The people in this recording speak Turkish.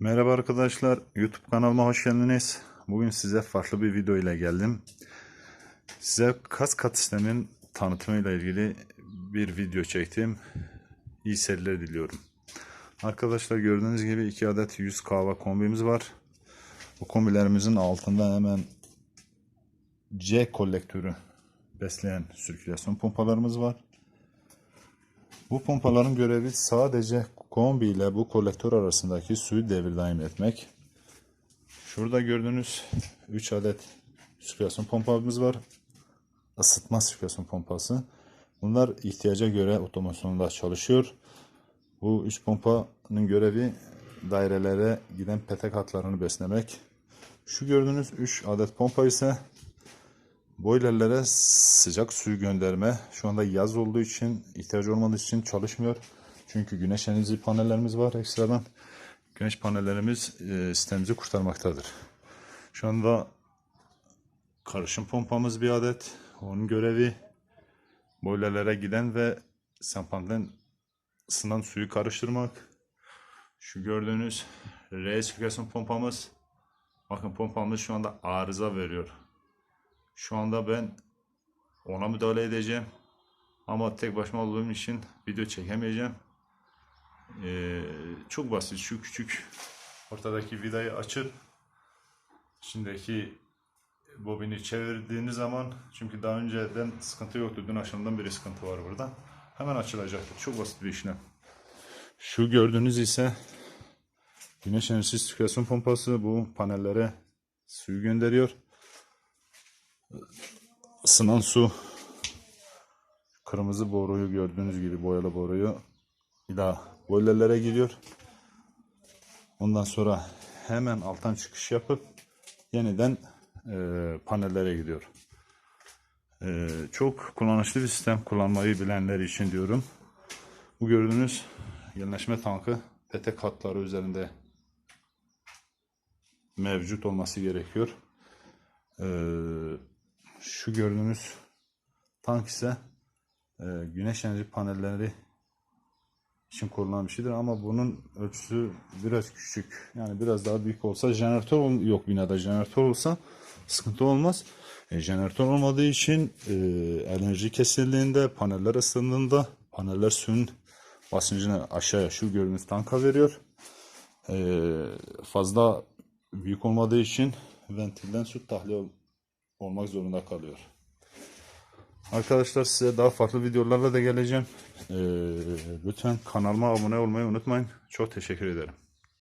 Merhaba arkadaşlar, YouTube kanalıma hoş geldiniz. Bugün size farklı bir video ile geldim. Size kas kat sistemin tanıtımıyla ilgili bir video çektim. İyi seyirler diliyorum. Arkadaşlar gördüğünüz gibi iki adet 100 kahve kombimiz var. Bu kombilerimizin altında hemen C kolektörü besleyen sirkülasyon pompalarımız var. Bu pompaların görevi sadece kombi ile bu kolektör arasındaki suyu devir daim etmek. Şurada gördüğünüz 3 adet sirkülasyon pompamız var. Isıtma sirkülasyon pompası. Bunlar ihtiyaca göre otomasyonda çalışıyor. Bu 3 pompanın görevi dairelere giden petek hatlarını beslemek. Şu gördüğünüz 3 adet pompa ise boilerlere sıcak suyu gönderme. Şu anda yaz olduğu için, ihtiyacı olmadığı için çalışmıyor. Çünkü güneş enerji panellerimiz var ekstradan. Güneş panellerimiz e, sistemimizi kurtarmaktadır. Şu anda karışım pompamız bir adet. Onun görevi boilerlere giden ve sempanten ısınan suyu karıştırmak. Şu gördüğünüz resirkülasyon pompamız. Bakın pompamız şu anda arıza veriyor. Şu anda ben ona müdahale edeceğim. Ama tek başıma olduğum için video çekemeyeceğim. Ee, çok basit. Şu küçük ortadaki vidayı açıp içindeki bobini çevirdiğiniz zaman çünkü daha önceden sıkıntı yoktu. Dün akşamdan beri sıkıntı var burada. Hemen açılacaktır. Çok basit bir işlem. Şu gördüğünüz ise güneş enerjisi sirkülasyon pompası bu panellere suyu gönderiyor ısınan su kırmızı boruyu gördüğünüz gibi boyalı boruyu ila boilerlere giriyor. Ondan sonra hemen alttan çıkış yapıp yeniden e, panellere gidiyor. E, çok kullanışlı bir sistem kullanmayı bilenler için diyorum. Bu gördüğünüz yenileşme tankı petek hatları üzerinde mevcut olması gerekiyor. Ee, şu gördüğünüz tank ise e, güneş enerji panelleri için kullanılan bir şeydir ama bunun ölçüsü biraz küçük. Yani biraz daha büyük olsa jeneratör yok binada jeneratör olsa sıkıntı olmaz. E, jeneratör olmadığı için e, enerji kesildiğinde paneller ısındığında paneller suyun basıncını aşağıya şu gördüğünüz tanka veriyor. E, fazla büyük olmadığı için ventilden su tahliye olmak zorunda kalıyor. Arkadaşlar size daha farklı videolarla da geleceğim. Ee, lütfen kanalıma abone olmayı unutmayın. Çok teşekkür ederim.